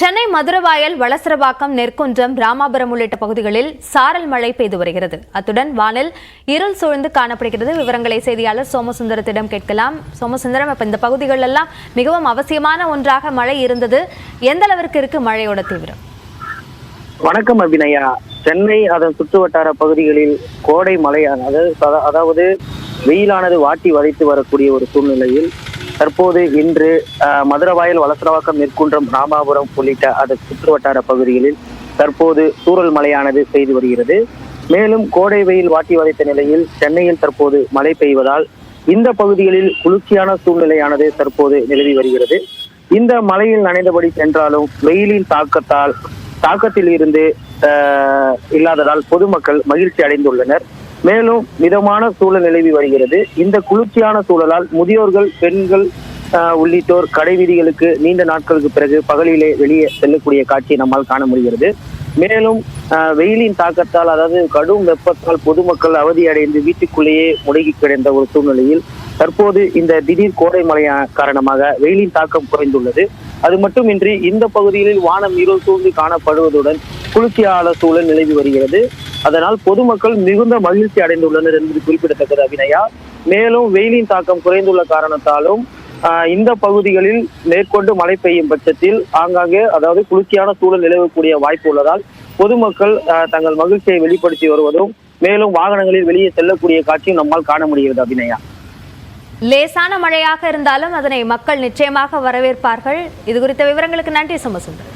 சென்னை மதுரவாயல் வளசரவாக்கம் நெற்குன்றம் ராமாபுரம் உள்ளிட்ட பகுதிகளில் சாரல் மழை பெய்து வருகிறது. அத்துடன் வானில் இருள் சூழ்ந்து காணப்படுகிறது. விவரங்களை செய்தியாளர் சோமசுந்தரத்திடம் கேட்கலாம். சோமசுந்தரம் இப்ப இந்த பகுதிகள் எல்லாம் மிகவும் அவசியமான ஒன்றாக மழை இருந்தது. எந்த அளவிற்கு இருக்கு மழையோட தீவிரம்? வணக்கம் அபிநயா. சென்னை அதன் சுற்றுவட்டார பகுதிகளில் கோடை மழையானது அதாவது வெயிலானது வாட்டி வதைத்து வரக்கூடிய ஒரு சூழ்நிலையில் தற்போது இன்று மதுரவாயல் வளசரவாக்கம் நெற்குன்றம் ராமாபுரம் உள்ளிட்ட அதன் சுற்றுவட்டார பகுதிகளில் தற்போது சூழல் மழையானது பெய்து வருகிறது. மேலும் கோடை வெயில் வாட்டி வதைத்த நிலையில் சென்னையில் தற்போது மழை பெய்வதால் இந்த பகுதிகளில் குளிர்ச்சியான சூழ்நிலையானது தற்போது நிலவி வருகிறது. இந்த மழையில் நனைந்தபடி சென்றாலும் வெயிலின் தாக்கத்தால் தாக்கத்தில் இருந்து இல்லாததால் பொதுமக்கள் மகிழ்ச்சி அடைந்துள்ளனர். மேலும் மிதமான சூழல் நிலவி வருகிறது. இந்த குளிர்ச்சியான சூழலால் முதியோர்கள் பெண்கள் உள்ளிட்டோர் கடை வீதிகளுக்கு நீண்ட நாட்களுக்கு பிறகு பகலிலே வெளியே செல்லக்கூடிய காட்சியை நம்மால் காண முடிகிறது. மேலும் வெயிலின் தாக்கத்தால் அதாவது கடும் வெப்பத்தால் பொதுமக்கள் அவதி அடைந்து வீட்டுக்குள்ளேயே முடங்கி கிடந்த ஒரு சூழ்நிலையில் தற்போது இந்த திடீர் கோடை மழை காரணமாக வெயிலின் தாக்கம் குறைந்துள்ளது. அது மட்டுமின்றி இந்த பகுதிகளில் வானம் இருள் சூழ்ந்து காணப்படுவதுடன் குளிர்ச்சியாள சூழல் நிலவி வருகிறது. அதனால் பொதுமக்கள் மிகுந்த மகிழ்ச்சி அடைந்துள்ளனர் என்பது குறிப்பிடத்தக்கது அபிநயா. மேலும் வெயிலின் தாக்கம் குறைந்துள்ள காரணத்தாலும் ஆஹ், இந்த பகுதிகளில் மேற்கொண்டு மழை பெய்யும் பட்சத்தில் ஆங்காங்கே அதாவது குளிர்ச்சியான சூழல் நிலவக்கூடிய வாய்ப்பு உள்ளதால் பொதுமக்கள் தங்கள் மகிழ்ச்சியை வெளிப்படுத்தி வருவதும் மேலும் வாகனங்களில் வெளியே செல்லக்கூடிய காட்சியும் நம்மால் காண முடிகிறது அபிநயா. லேசான மழையாக இருந்தாலும் அதனை மக்கள் நிச்சயமாக வரவேற்பார்கள். இது குறித்த விவரங்களுக்கு நன்றி சமசுந்தர்.